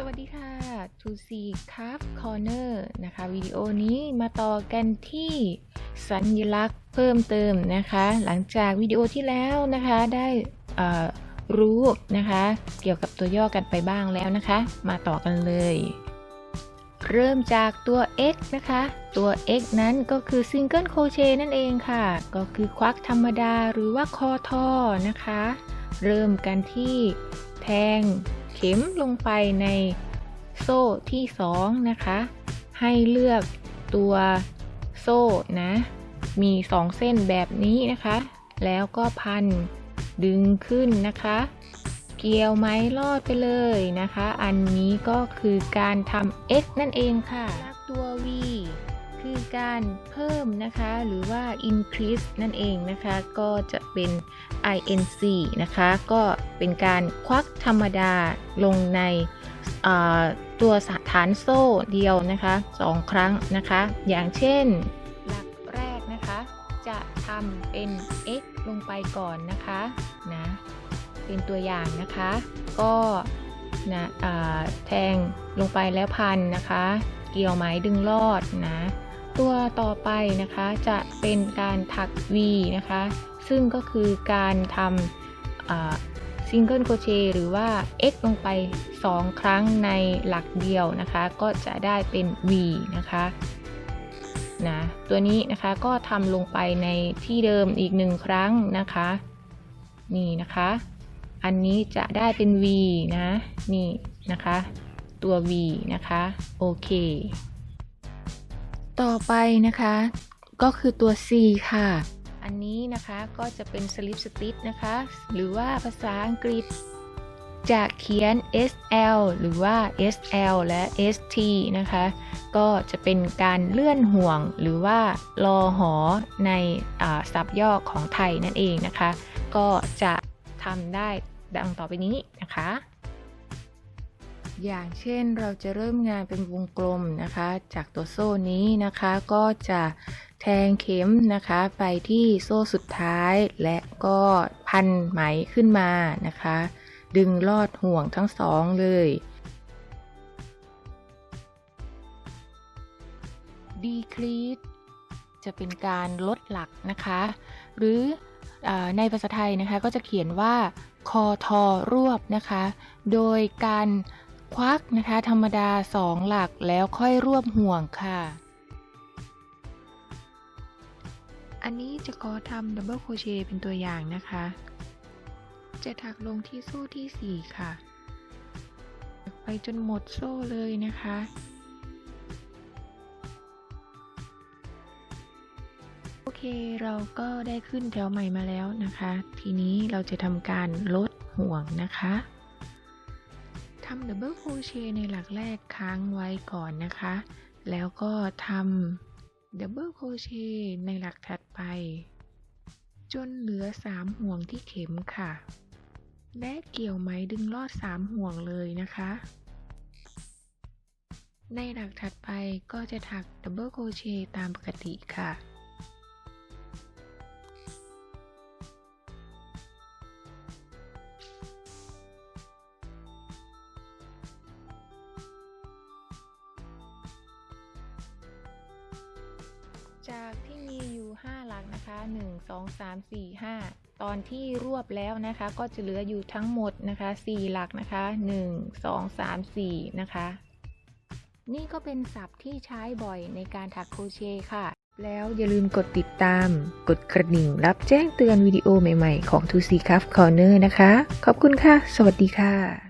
สวัสดีค่ะ To See Craft Corner นะคะ วิดีโอนี้มาต่อกันที่สัญลักษณ์เพิ่มเติมนะคะ หลังจากวิดีโอที่แล้วนะคะได้รู้นะคะ เกี่ยวกับตัวย่อกันไปบ้างแล้วนะคะ มาต่อกันเลย เริ่มจากตัว x นะคะ ตัว x นั้นก็คือ Single Crochet นั่นเองค่ะ ก็คือควักธรรมดาหรือว่าคอทอนะคะ เริ่มกันที่แทง เข็มลงไปในโซ่ที่ 2 นะคะ ให้เลือกตัวโซ่นะ มี 2 เส้นแบบนี้นะคะ แล้วก็พันดึงขึ้นนะคะ เกี่ยวไม้ลอดไปเลยนะคะ อันนี้ก็คือการทำ x นั่นเองค่ะตัว v คือการเพิ่มนะคะ หรือว่า increase นั่นเองนะคะ ก็จะเป็น inc นะคะ ก็เป็นการควักธรรมดาลงในตัวสฐานโซ่เดียวนะคะสองครั้งนะคะ อย่างเช่น หลักแรกนะคะ จะทำเป็น x ลงไปก่อนนะคะนะเป็นตัวอย่างนะคะ ก็นะแทงลงไปแล้วพันนะคะ เกี่ยวไหมดึงลอดนะ ตัวต่อไปนะคะจะเป็นการถัก V นะคะ ซึ่งก็คือการทำซิงเกิลโคเชหรือว่า x ลงไป 2 ครั้งในหลักเดียวนะคะ ก็จะได้เป็น V นะคะนะตัวนี้นะคะก็ทำลงไปในที่เดิมอีกหนึ่งครั้งนะคะ นี่นะคะ อันนี้จะได้เป็น V นะ นี่นะคะ ตัว V นะคะ โอเค ต่อไปนะคะ ก็คือตัว C ค่ะ อันนี้นะคะก็จะเป็น slip stitch นะคะ หรือว่าภาษาอังกฤษ จะเขียน SL หรือว่า SL และ ST นะคะ ก็จะเป็นการเลื่อนห่วงหรือว่ารอหอในศัพท์ย่อของไทยนั่นเองนะคะ ก็จะทำได้ดังต่อไปนี้นะคะ อย่างเช่นเราจะเริ่มงานเป็นวงกลมนะคะ จากตัวโซ่นี้นะคะก็จะแทงเข็มนะคะไปที่โซ่สุดท้าย และก็พันไหมขึ้นมานะคะ ดึงลอดห่วงทั้งสองเลย decrease จะเป็นการลดหลักนะคะ หรืออในภาษาไทยนะคะก็จะเขียนว่าคอทอรวบนะคะ โดยการ ควักนะคะ ธรรมดา 2 หลักแล้วค่อยรวบห่วงค่ะ อันนี้จะขอทำดับเบิลโครเชต์เป็นตัวอย่างนะคะ จะถักลงที่โซ่ที่ 4 ค่ะ ไปจนหมดโซ่เลยนะคะโอเคเราก็ได้ขึ้นแถวใหม่มาแล้วนะคะ ทีนี้เราจะทำการลดห่วงนะคะ ทำดับเบิลโครเชต์ในหลักแรกค้างไว้ก่อนนะคะ แล้วก็ทำดับเบิลโครเชต์ในหลักถัดไป จนเหลือ 3 ห่วงที่เข็มค่ะ และเกี่ยวไหมดึงลอด 3 ห่วงเลยนะคะ ในหลักถัดไปก็จะถักดับเบิลโครเชต์ตามปกติค่ะ 1 2 3 4 5 ตอนที่รวบแล้วนะคะ ก็จะเหลืออยู่ทั้งหมดนะคะ 4 หลักนะคะ 1 2 3 4 นะคะ นี่ก็เป็นศัพท์ที่ใช้บ่อยในการถักโครเชต์ค่ะ แล้วอย่าลืมกดติดตาม กดกระดิ่ง รับแจ้งเตือนวิดีโอใหม่ๆ ของ 2C Craft Corner นะคะ ขอบคุณค่ะ สวัสดีค่ะ